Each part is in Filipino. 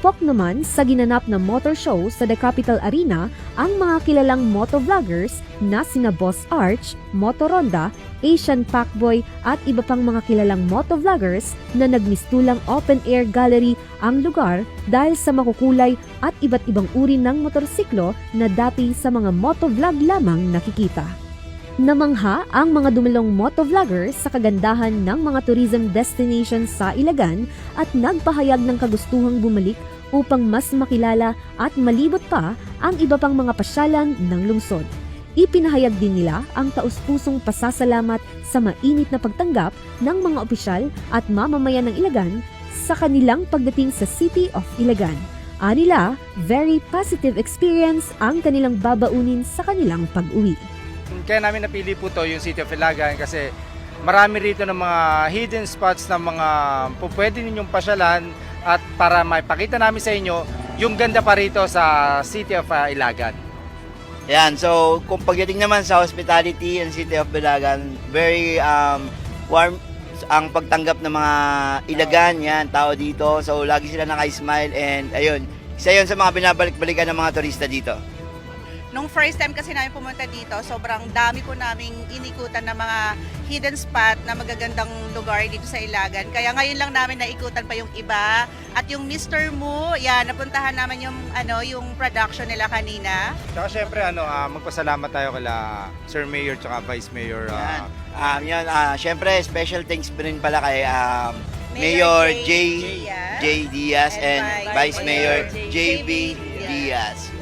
Tampok naman sa ginanap na motor show sa The Capital Arena ang mga kilalang motovloggers na sina Boss Arch, Motoronda, Asian Pacboy at iba pang mga kilalang motovloggers na nagmistulang open-air gallery ang lugar dahil sa makukulay at iba't ibang uri ng motorsiklo na dati sa mga motovlog lamang nakikita. Namangha ang mga dumulong motovloggers sa kagandahan ng mga tourism destinations sa Ilagan at nagpahayag ng kagustuhang bumalik upang mas makilala at malibot pa ang iba pang mga pasyalan ng lungsod. Ipinahayag din nila ang taus-pusong pasasalamat sa mainit na pagtanggap ng mga opisyal at mamamayan ng Ilagan sa kanilang pagdating sa City of Ilagan. Anila, very positive experience ang kanilang babaunin sa kanilang pag-uwi. Kaya namin napili po to yung City of Ilagan kasi marami rito ng mga hidden spots na mga pwede ninyong pasyalan at para maipakita namin sa inyo yung ganda pa rito sa City of uh, Ilagan. Yan, so kung pagdating naman sa hospitality and City of Bulagan, very um, warm ang pagtanggap ng mga Ilagan, yan, tao dito. So lagi sila naka-smile and ayun, isa yun sa mga binabalik-balikan ng mga turista dito. Nung first time kasi namin pumunta dito, sobrang dami po naming inikutan ng mga hidden spot na magagandang lugar dito sa Ilagan. Kaya ngayon lang namin naikutan pa yung iba. At yung Mr. Mu, yan, napuntahan naman yung, ano, yung production nila kanina. Tsaka syempre ano, ah, magpasalamat tayo kila Sir Mayor tsaka Vice Mayor. Yan. ah, Um, yan, ah, syempre, special thanks pa rin pala kay um, Mayor J. Diaz. J. Diaz and, And Vice Vice Mayor Mayor J.B. Diaz. Diaz.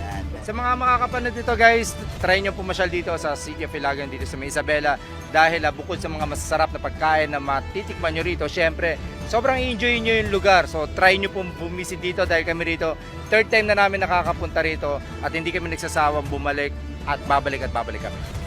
Sa mga makakapanood dito guys, try nyo pumasyal dito sa City of Ilagan dito sa May Isabela dahil ah, bukod sa mga masasarap na pagkain na matitikman nyo rito, syempre sobrang enjoy nyo yung lugar. So try nyo pong bumisit dito dahil kami rito, third time na namin nakakapunta rito at hindi kami nagsasawang bumalik at babalik at babalik kami.